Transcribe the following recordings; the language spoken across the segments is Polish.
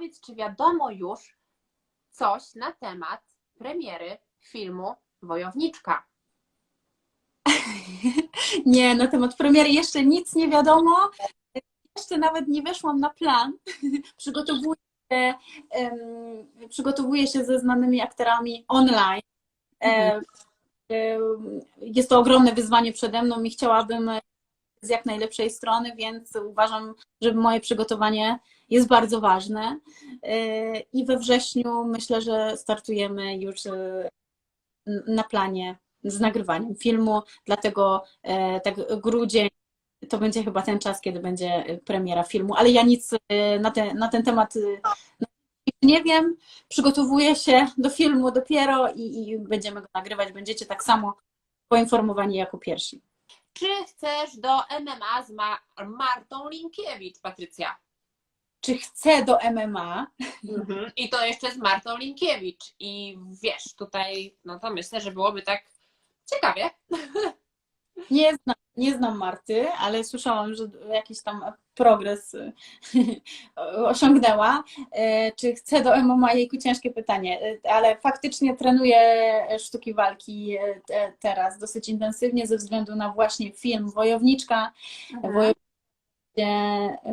powiedz, czy wiadomo już coś na temat premiery filmu Wojowniczka? Nie, na temat premiery jeszcze nic nie wiadomo. Jeszcze nawet nie weszłam na plan. Przygotowuję, em, przygotowuję się ze znanymi aktorami online. Mhm. E, Jest to ogromne wyzwanie przede mną i chciałabym z jak najlepszej strony, więc uważam, że moje przygotowanie jest bardzo ważne. E, I we wrześniu myślę, że startujemy już e, na planie z nagrywaniem filmu, dlatego e, tak grudzień to będzie chyba ten czas, kiedy będzie premiera filmu, ale ja nic na ten, na ten temat nie wiem. Przygotowuję się do filmu dopiero i, i będziemy go nagrywać. Będziecie tak samo poinformowani jako pierwsi. Czy chcesz do MMA z Ma- Martą Linkiewicz, Patrycja? Czy chcę do MMA? Mhm. I to jeszcze z Martą Linkiewicz. I wiesz, tutaj, no to myślę, że byłoby tak ciekawie. Nie znam, nie znam Marty, ale słyszałam, że jakiś tam progres osiągnęła. E, Czy chcę do MMA? Jejku, ciężkie pytanie, E, ale faktycznie trenuję sztuki walki e, te- teraz dosyć intensywnie ze względu na właśnie film Wojowniczka. Wojowniczka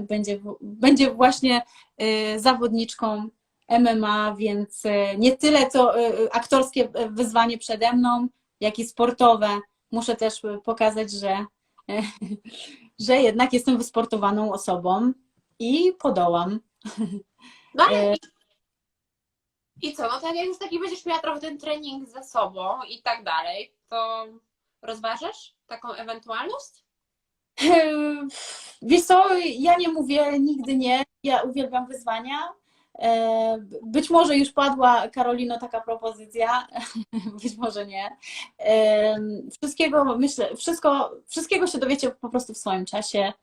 będzie, będzie właśnie e, zawodniczką MMA, więc e, nie tyle co e, aktorskie wyzwanie przede mną, jak i sportowe muszę też pokazać, że, że jednak jestem wysportowaną osobą i podołam. No E, i co, no tak jak już taki będziesz miała trochę ten trening ze sobą i tak dalej, to rozważasz taką ewentualność? Wiesz co, ja nie mówię nigdy nie, ja uwielbiam wyzwania. E, Być może już padła, Karolino, taka propozycja, być może nie. E, Wszystkiego, myślę, wszystko, wszystkiego się dowiecie po prostu w swoim czasie.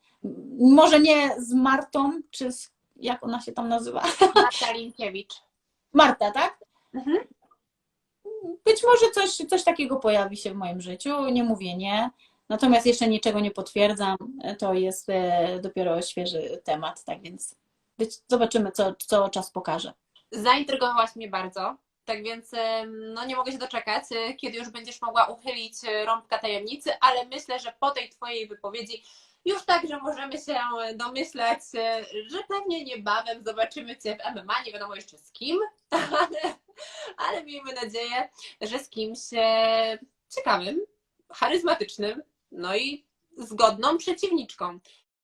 Może nie z Martą, czy z, jak ona się tam nazywa? Marta Linkiewicz. Marta, tak? Mhm. Być może coś, coś takiego pojawi się w moim życiu, nie mówię nie. Natomiast jeszcze niczego nie potwierdzam. To jest e, dopiero świeży temat, tak więc zobaczymy, co, co czas pokaże. Zaintrygowałaś mnie bardzo. Tak więc em, no nie mogę się doczekać, e, kiedy już będziesz mogła uchylić e, rąbka tajemnicy, ale myślę, że po tej Twojej wypowiedzi już także możemy się domyślać, e, że pewnie niebawem zobaczymy Cię w MMA, nie wiadomo jeszcze z kim, ale, ale miejmy nadzieję, że z kimś e, ciekawym, charyzmatycznym, no i zgodną przeciwniczką.